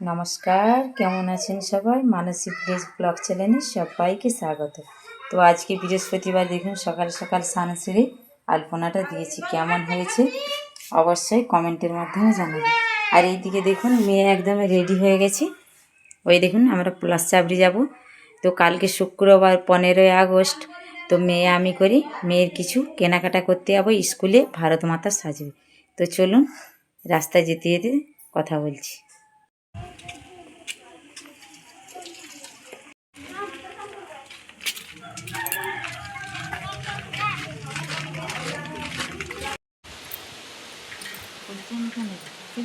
নমস্কার, কেমন আছেন সবাই? মানসী ভিলেজ ব্লগ চ্যানেলে সবাইকে স্বাগত। তো আজকে বৃহস্পতিবার, দেখুন সকাল সকাল স্নান সেরে আলপনাটা দিয়েছি। কেমন হয়েছে? অবশ্যই কমেন্টের মাধ্যমে জানাবেন। আর এইদিকে দেখুন, মেয়ে একদম রেডি হয়ে গেছে। ওই দেখুন, আমরা প্লাস চাবড়ি যাব। তো কালকে শুক্রবার, পনেরোই আগস্ট, তো মেয়ে আমি করি। মেয়ের কিছু কেনাকাটা করতে যাব, স্কুলে ভারত মাতা সাজবে তো চলুন, রাস্তায় যেতে যেতে কথা বলছি।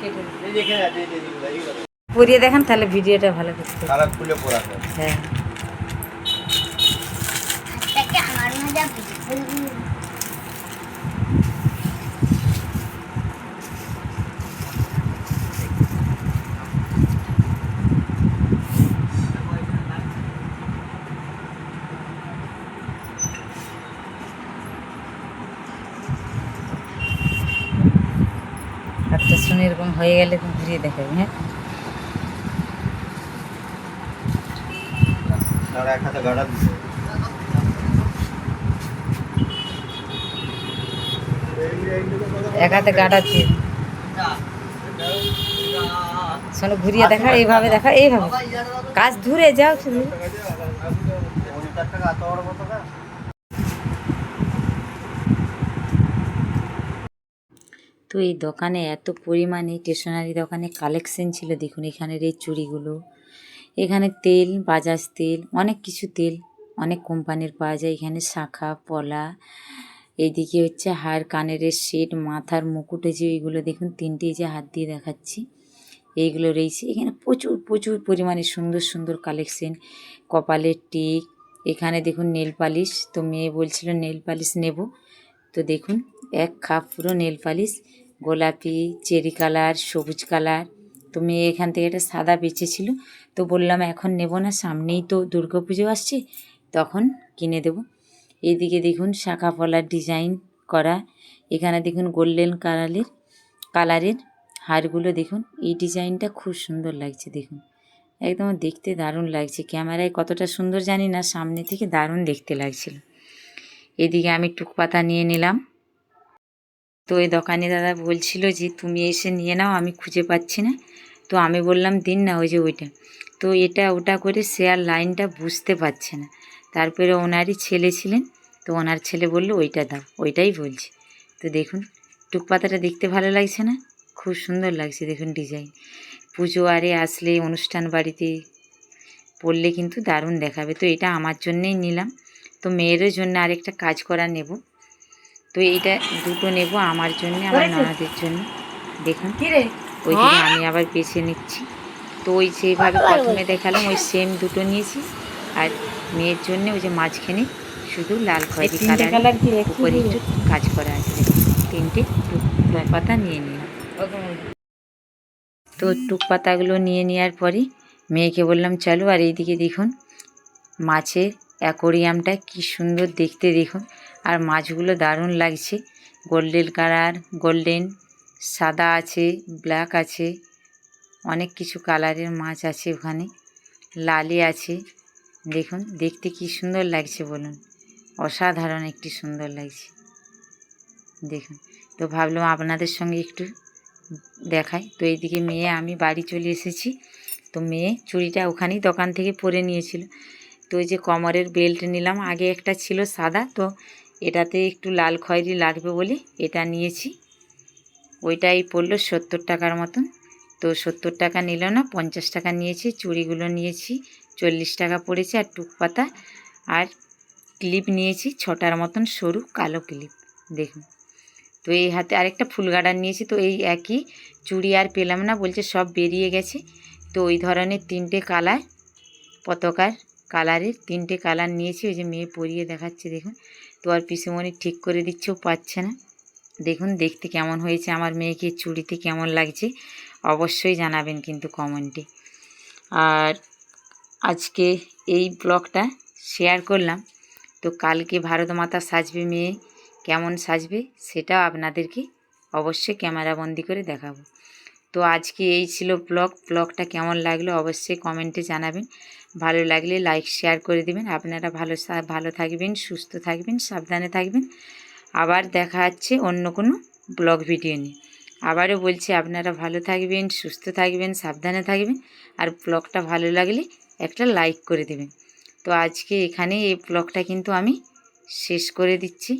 কেটে দিই। এই দেখে আছে এই দেখে পরিয়ে দেখান তাহলে ভিডিওটা ভালো করতে তারা খুলে পড়া আছে হ্যাঁ। তাকে আমার মজা বুঝি শুনে এরকম হয়ে গেলে ঘুরিয়ে দেখাবে হ্যাঁ? এক হাতে গাড়া দিছে এক দিয়ে শোনো ঘুরিয়ে দেখা এইভাবে দেখা এইভাবে। কাজ ধরে যাও শুধু পঞ্চাশ টাকা এত বড় কত টাকা তো এই দোকানে এত পরিমাণে স্টেশনারি দোকানে কালেকশন ছিল, দেখুন এখানের এই চুড়িগুলো। এখানে তেল, বাজাজ তেল, অনেক কিছু তেল, অনেক কোম্পানির পাওয়া যায়। এখানে শাখা, পলা, এইদিকে হচ্ছে হার, কানের সেট মাথার মুকুট যে এইগুলো দেখুন, তিনটে যে হাত দিয়ে দেখাচ্ছি, এইগুলো রয়েছে। এখানে প্রচুর প্রচুর পরিমাণে সুন্দর সুন্দর কালেকশন কপালের টিক, এখানে দেখুন নেল পালিশ তো মেয়ে বলছিল নেল পালিশ নেব। তো দেখুন এক খাপ পুরো নেল পালিশ, গোলাপি, চেরি কালার, সবুজ কালার। তো মেয়ে এখান থেকে একটা সাদা বেঁচেছিল তো বললাম, এখন নেব না, সামনেই তো দুর্গা পুজো আসছে। তখন কিনে দেব। এইদিকে দেখুন, শাখা পলার ডিজাইন করা। এখানে দেখুন, গোল্ডেন কালারের কালারের হারগুলো দেখুন। এই ডিজাইনটা খুব সুন্দর লাগছে, দেখুন। একদম দেখতে দারুণ লাগছে। ক্যামেরায় কতটা সুন্দর জানি না, সামনে থেকে দারুণ দেখতে লাগছিল। এদিকে আমি টুকপাতা নিয়ে নিলাম। তো ওই দোকানে দাদা বলছিল যে, তুমি এসে নিয়ে নাও, আমি খুঁজে পাচ্ছি না। তো আমি বললাম, দিন না, ওই যে ওইটা। তো এটা, ওটা করে সে আর লাইনটা বুঝতে পারছে না। তারপরে ওনারই ছেলে ছিলেন, তো ওনার ছেলে বলল, ওইটা দাও, ওইটাই বলছি। তো দেখুন, টুকপাতাটা দেখতে ভালো লাগছে না? খুব সুন্দর লাগছে, দেখুন ডিজাইন। পুজো আরে আসলে, অনুষ্ঠান বাড়িতে পরলে কিন্তু দারুণ দেখাবে। তো এটা আমার জন্যেই নিলাম। তো মেয়েরও জন্য আরেকটা কাজ করা নেব। তো এইটা দুটো নেব আমার জন্য আমার নানাদের জন্য। দেখুন ওইদিকে আমি আবার বেছে নিচ্ছি। তো ওই যেভাবে প্রথমে দেখালাম ওই সেম দুটো নিয়েছি। আর মেয়ের জন্য ওই যে মাঝখানে শুধু লাল খয়েরি কালার উপরে একটু কাজ করা আছে। তিনটে টুক পাতা নিয়ে নিলাম। তো টুক পাতাগুলো নিয়ে নেওয়ার পরে মেয়েকে বললাম চলো আর এইদিকে দেখুন মাছের অ্যাকোরিয়ামটা কি সুন্দর দেখতে দেখুন। আর মাছগুলো দারুণ লাগছে। গোল্ডেন কালার গোল্ডেন সাদা আছে ব্ল্যাক আছে, অনেক কিছু কালারের মাছ আছে ওখানে। লালি আছে। দেখুন, দেখতে কি সুন্দর লাগছে বলুন। অসাধারণ একটি সুন্দর লাগছে। দেখুন, তো ভাবলাম আপনাদের সঙ্গে একটু দেখাই। তো এইদিকে মেয়ে, আমি বাড়ি চলে এসেছি। তো মেয়ে চুড়িটা ওখানেই দোকান থেকে পরে নিয়েছিল। তো ওই যে কমরের বেল্ট নিলাম। আগে একটা ছিল সাদা, তো এটাতে একটু লাল খয়েরি লাগবে বলে এটা নিয়েছি। ওইটাই পড়ল সত্তর টাকার মতন। তো সত্তর টাকা নিল না, পঞ্চাশ টাকা নিয়েছি, চুড়িগুলো নিয়েছি, চল্লিশ টাকা পড়েছে আর টুকপাতা। আর ক্লিপ নিয়েছি, ছটার মতন সরু কালো ক্লিপ, দেখুন। তো এই হাতে আরেকটা ফুল গার্ডার নিয়েছি, তো এই একই। চুড়ি আর পেলাম না, বলছে সব বেরিয়ে গেছে। তো ওই ধরনের তিনটে কালার, পতাকার কালারের, তিনটে কালার নিয়েছি, ওই যে মেয়ে পরিয়ে দেখাচ্ছে, দেখুন। তো আর পিসুমণি ঠিক করে দিচ্ছেও পাচ্ছে না। দেখুন, দেখতে কেমন হয়েছে আমার মেয়েকে, চুড়িতে কেমন লাগছে, অবশ্যই জানাবেন কিন্তু কমেন্টে। আর আজকে এই ব্লগটা শেয়ার করলাম। তো কালকে ভারত মাতা সাজবে মেয়ে, কেমন সাজবে সেটাও আপনাদেরকে অবশ্যই ক্যামেরাবন্দি করে দেখাবো। তো আজকে এই ছিল ব্লগ। ব্লগটা কেমন লাগল অবশ্যই কমেন্টে জানাবেন। ভালো লাগলে লাইক, শেয়ার করে দিবেন। আপনারা ভালো ভালো থাকবেন, সুস্থ থাকবেন, সাবধানে থাকবেন। আবার দেখা হচ্ছে অন্য কোনো ব্লগ ভিডিও নিয়ে। আবারও বলছি, আপনারা ভালো থাকবেন, সুস্থ থাকবেন, সাবধানে থাকবেন। আর ব্লগটা ভালো লাগলে একটা লাইক করে দেবেন। তো আজকে এখানে এই ব্লগটা কিন্তু আমি শেষ করে দিচ্ছি।